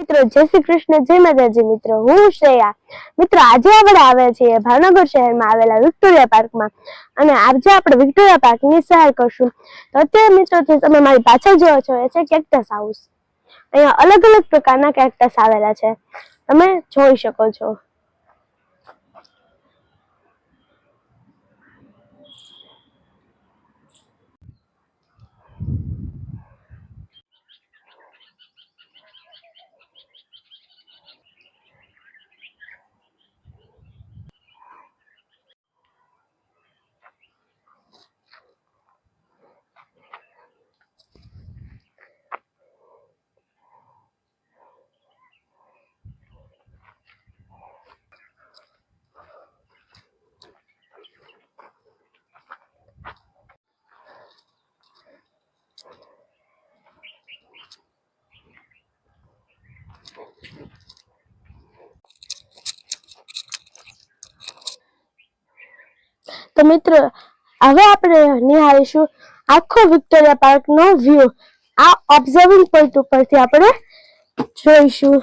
મિત્રો, જય શ્રી કૃષ્ણ, જય માતાજી મિત્રો. હું શ્રેયા. મિત્રો, આજે આપણે આવ્યા છીએ ભાવનગર શહેરમાં આવેલા વિક્ટોરિયા પાર્કમાં. અને આજે આપણે વિક્ટોરિયા પાર્કની સહાય કરશું. તો અત્યારે મિત્રો, જે તમે મારી પાછળ જોવો છો, એ છે કેક્ટસ હાઉસ. અહીંયા અલગ અલગ પ્રકારના કેક્ટસ આવેલા છે. તમે જોઈ શકો છો. તો મિત્રો, હવે આપણે નિહાળીશું આખો વિક્ટોરિયા પાર્ક નો વ્યૂ આ ઓબ્ઝર્વિંગ પોઈન્ટ ઉપરથી આપણે જોઈશું.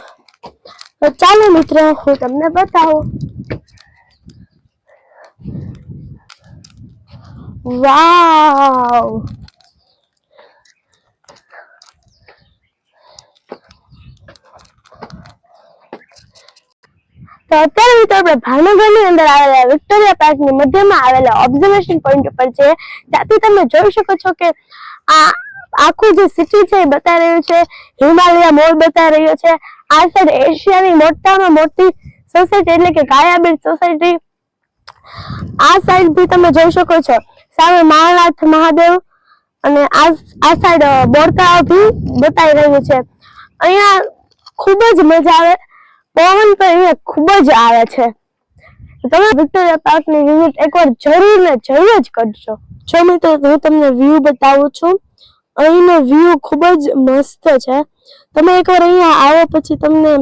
તો ચાલો મિત્રો, હું તમને બતાવું. વાવ! તો અત્યારે મિત્રો આપણે ભાવનગરની અંદર આવેલા વિક્ટોરિયા પાર્કની મધ્યમાં આવેલા ઓબ્ઝર્વેશન પોઈન્ટ ઉપર છે. ત્યાંથી તમે જોઈ શકો છો કે આ આખું જે સિટી છે એ બતાવી રહ્યું છે. હિમાલયા મોલ બતાવી રહ્યો છે. આ સાઈડ એશિયાની મોટામાં મોટી સોસાયટી એટલે કે કાયાબીર સોસાયટી આ સાઈડ બી તમે જોઈ શકો છો. સામે માળનાથ મહાદેવ અને આ આ સાઈડ બોરતા બી બતાવી રહ્યું છે. અહીંયા ખૂબ જ મજા આવે. પવન પણ અહીંયા ખૂબ જ આવે છે. તમે વિક્ટોરિયા પાર્કની વિઝિટ એકવાર જરૂર ને જરૂર જ કરજો. જો મિત્રો, હું તમને વ્યૂ બતાવું છું. અહીંનો વ્યૂ ખૂબ જ મસ્ત છે. તમે એકવાર અહીંયા આવો પછી તમને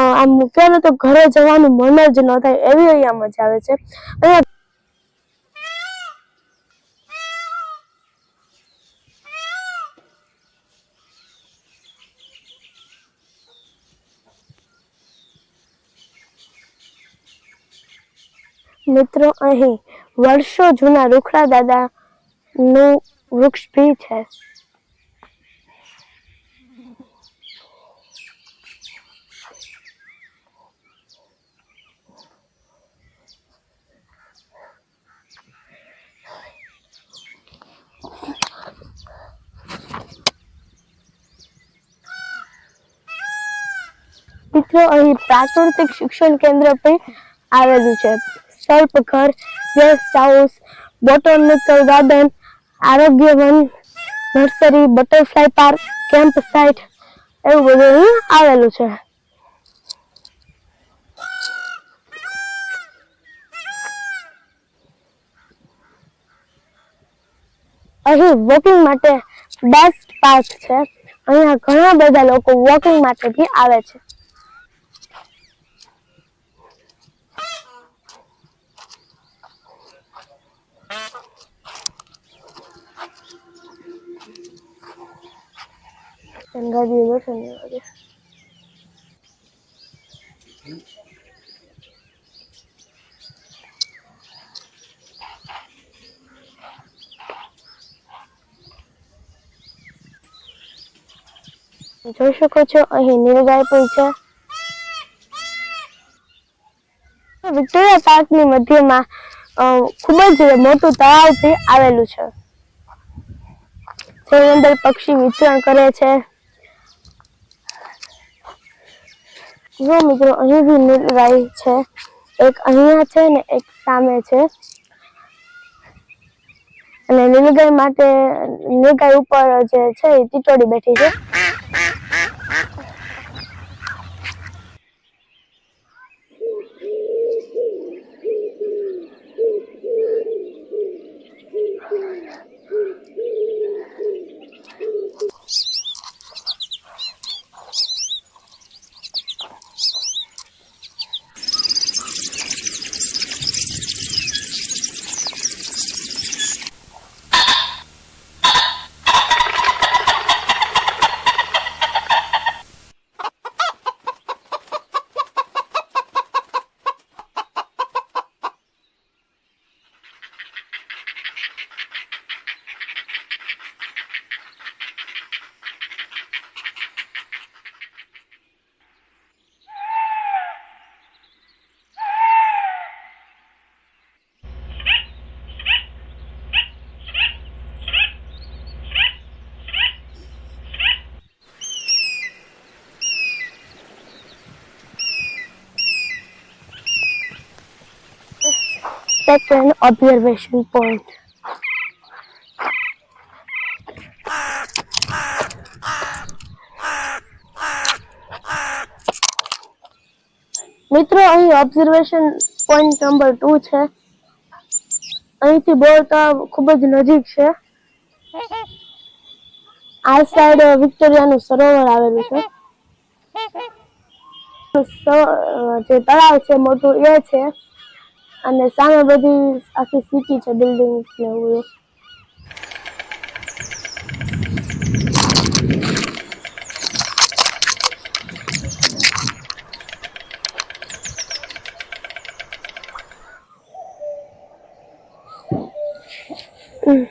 આમ કહે તો ઘરે જવાનું મન જ ન થાય, એવી અહીંયા મજા આવે છે. અહીંયા મિત્રો, અહીં વર્ષો જૂના રૂખડા દાદા નું વૃક્ષ ભી છે. મિત્રો, અહીં પ્રાકૃતિક શિક્ષણ કેન્દ્ર પણ આવેલું છે. સર્પ ઘર ગેસ્ટ હાઉસ બોટનિકલ ગાર્ડન આરોગ્ય one nursery butterfly park camp site એવું બધું આવેલું છે. અહીં વોકિંગ માટે બેસ્ટ પાર્ક છે. અહીંયા ઘણા બધા લોકો વોકિંગ માટે બી આવે છે. ગંગાજી દર્શન લેવા ગયા. જોઈ શકો છો અહીં નીલગાય પણ છે વિક્ટોરિયા પાર્કની મધ્યમાં ખૂબ જ મોટું તળાવ આવેલું છે જેની અંદર પક્ષી વિચરણ કરે છે જો મિત્રો, અહીં બી નીલગાય છે. એક અહીંયા છે ને એક સામે છે. અને નીલગાય માટે, નીલગાય ઉપર જે છે એ ટીટોડી બેઠી છે. Second observation point. મિત્રો, અહીં ઓબ્ઝર્વેશન પોઈન્ટ નંબર ટુ છે. અહીંથી બોર તળાવ ખૂબ જ નજીક છે. આ સાઈડ વિક્ટોરિયાનું સરોવર આવેલું છે. જે તળાવ છે, મોટું એ છે. અને સામે બધી આખી સિટી છે બિલ્ડિંગ્સ ને એવું હમ.